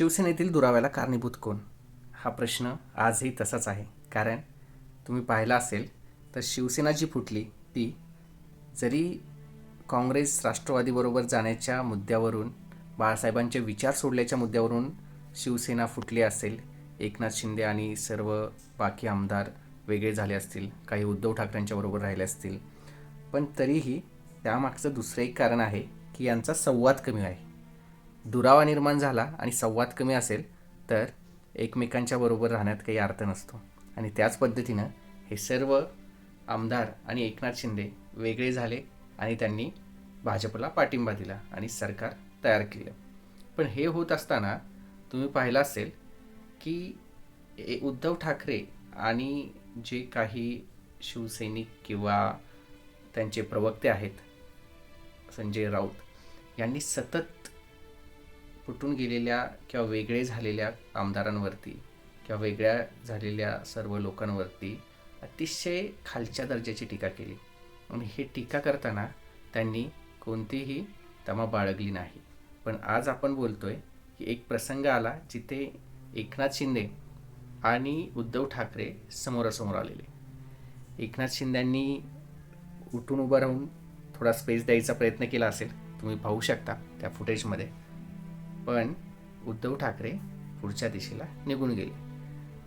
शिवसेनेतील दुराव्याला कारणीभूत कोण? हा प्रश्न आजही तसाच आहे. कारण तुम्ही पाहिला असेल तर शिवसेना जी फुटली ती जरी काँग्रेस राष्ट्रवादीबरोबर जाण्याच्या मुद्द्यावरून बाळासाहेबांचे विचार सोडल्याच्या मुद्द्यावरून शिवसेना फुटली असेल एकनाथ शिंदे आणि सर्व बाकी आमदार वेगळे झाले असतील काही उद्धव ठाकरेंच्याबरोबर राहिले असतील. पण तरीही त्यामागचं दुसरं एक कारण आहे की यांचा संवाद कमी आहे. दुरावा निर्माण झाला आणि संवाद कमी असेल तर एकमेकांच्या बरोबर राहण्यात काही अर्थ नसतो. आणि त्याच पद्धतीनं हे सर्व आमदार आणि एकनाथ शिंदे वेगळे झाले आणि त्यांनी भाजपला पाठिंबा दिला आणि सरकार तयार केलं. पण हे होत असताना तुम्ही पाहिलं असेल की ए- उद्धव ठाकरे आणि जे काही शिवसैनिक किंवा त्यांचे प्रवक्ते आहेत संजय राऊत यांनी सतत फुटून गेलेल्या किंवा वेगळे झालेल्या आमदारांवरती किंवा वेगळ्या झालेल्या सर्व लोकांवरती अतिशय खालच्या दर्जाची टीका केली. आणि हे टीका करताना त्यांनी कोणतीही तमा बाळगली नाही. पण आज आपण बोलतोय की एक प्रसंग आला जिथे एकनाथ शिंदे आणि उद्धव ठाकरे समोरासमोर आलेले. एकनाथ शिंद्यांनी उठून उभं राहून थोडा स्पेस द्यायचा प्रयत्न केला असेल. तुम्ही पाहू शकता त्या फुटेजमध्ये पण उद्धव ठाकरे पुढच्या दिशेला निघून गेले.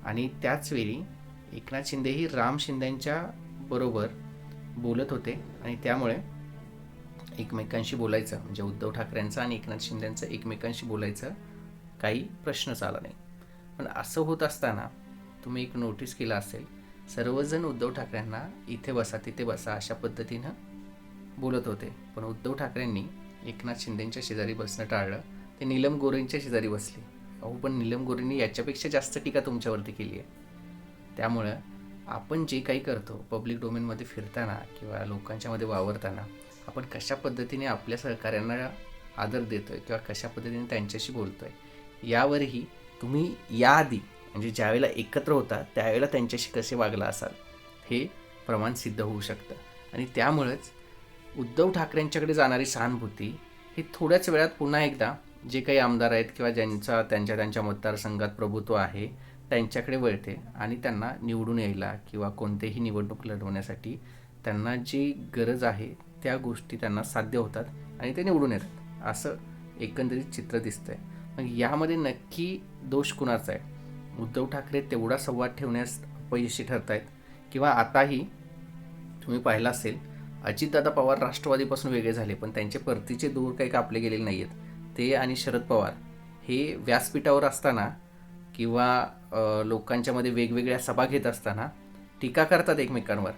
आणि त्याचवेळी एकनाथ शिंदेही राम शिंदेंच्या बरोबर बोलत होते आणि त्यामुळे एकमेकांशी बोलायचं म्हणजे उद्धव ठाकरेंचं आणि एकनाथ शिंदेंचं एकमेकांशी बोलायचं काही प्रश्नच आला नाही. पण असं होत असताना तुम्ही एक नोटीस केला असेल सर्वजण उद्धव ठाकरेंना इथे बसा तिथे बसा अशा पद्धतीनं बोलत होते. पण उद्धव ठाकरेंनी एकनाथ शिंदेंच्या शेजारी बसणं टाळलं. ते नीलम गोरेंच्या शेजारी बसले. अहो पण नीलम गोरेंनी याच्यापेक्षा जास्त टीका तुमच्यावरती केली आहे. त्यामुळं आपण जे काही करतो पब्लिक डोमेनमध्ये फिरताना किंवा लोकांच्यामध्ये वावरताना आपण कशा पद्धतीने आपल्या सहकाऱ्यांना आदर देतोय किंवा कशा पद्धतीने त्यांच्याशी बोलतोय यावरही तुम्ही याआधी म्हणजे ज्यावेळेला एकत्र होता त्यावेळेला त्यांच्याशी कसे वागला असाल हे प्रमाण सिद्ध होऊ शकतं. आणि त्यामुळंच उद्धव ठाकरेंच्याकडे जाणारी सहानुभूती ही थोड्याच वेळात पुन्हा एकदा जे काही आमदार आहेत किंवा ज्यांचा त्यांच्या त्यांच्या मतदारसंघात प्रभुत्व आहे त्यांच्याकडे वळते आणि त्यांना निवडून यायला किंवा कोणतेही निवडणूक लढवण्यासाठी त्यांना जी गरज आहे त्या गोष्टी त्यांना साध्य होतात आणि ते निवडून येतात. असं एकंदरीत चित्र दिसतंय. मग यामध्ये नक्की दोष कुणाचा आहे? उद्धव ठाकरे तेवढा संवाद ठेवण्यास अपयशी ठरत आहेत किंवा आताही तुम्ही पाहिलं असेल अजितदादा पवार राष्ट्रवादीपासून वेगळे झाले पण त्यांचे परतीचे दूर काही कापले गेलेले नाही आहेत ते आणि शरद पवार हे व्यासपीठावर असताना किंवा लोकांच्यामध्ये वेगवेगळ्या सभा घेत असताना टीका करतात एकमेकांवर.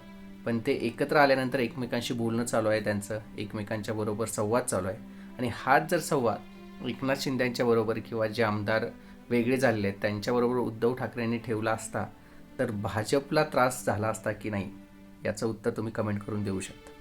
पण ते एकत्र आल्यानंतर एकमेकांशी बोलणं चालू आहे त्यांचं एकमेकांच्या बरोबर संवाद चालू आहे. आणि हाच जर संवाद एकनाथ शिंदेच्या बरोबर किंवा जे आमदार वेगळे झालेले आहेत त्यांच्याबरोबर उद्धव ठाकरेंनी ठेवला असता तर भाजपला त्रास झाला असता की नाही? याचं उत्तर तुम्ही कमेंट करून देऊ शकता.